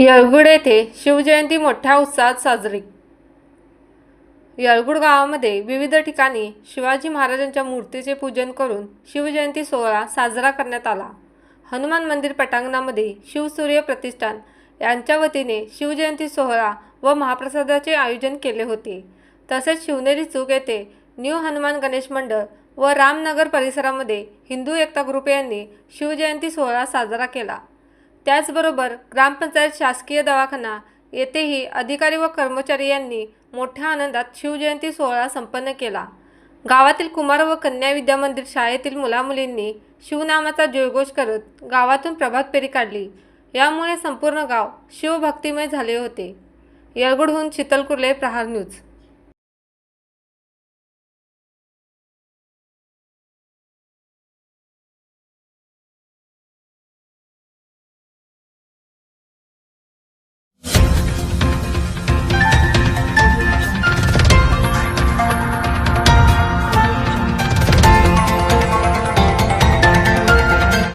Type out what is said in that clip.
येळगुड येथे शिवजयंती मोठ्या उत्साहात साजरी. येळगुड गावामध्ये विविध ठिकाणी शिवाजी महाराजांच्या मूर्तीचे पूजन करून शिवजयंती सोहळा साजरा करण्यात आला. हनुमान मंदिर पटांगणामध्ये शिवसूर्य प्रतिष्ठान यांच्या वतीने शिवजयंती सोहळा व महाप्रसादाचे आयोजन केले होते. तसेच शिवनेरी चूक येथे न्यू हनुमान गणेश मंडळ व रामनगर परिसरामध्ये हिंदू एकता ग्रुप यांनी शिवजयंती सोहळा साजरा केला. त्याचबरोबर ग्रामपंचायत शासकीय दवाखाना येथेही अधिकारी व कर्मचारी यांनी मोठ्या आनंदात शिवजयंती सोहळा संपन्न केला. गावातील कुमार व कन्या विद्या मंदिर शाळेतील मुलामुलींनी शिवनामाचा जयघोष करत गावातून प्रभात फेरी काढली. यामुळे संपूर्ण गाव शिवभक्तिमय झाले होते. येळगुडहून शीतल कुर्ले प्रहार न्यूज.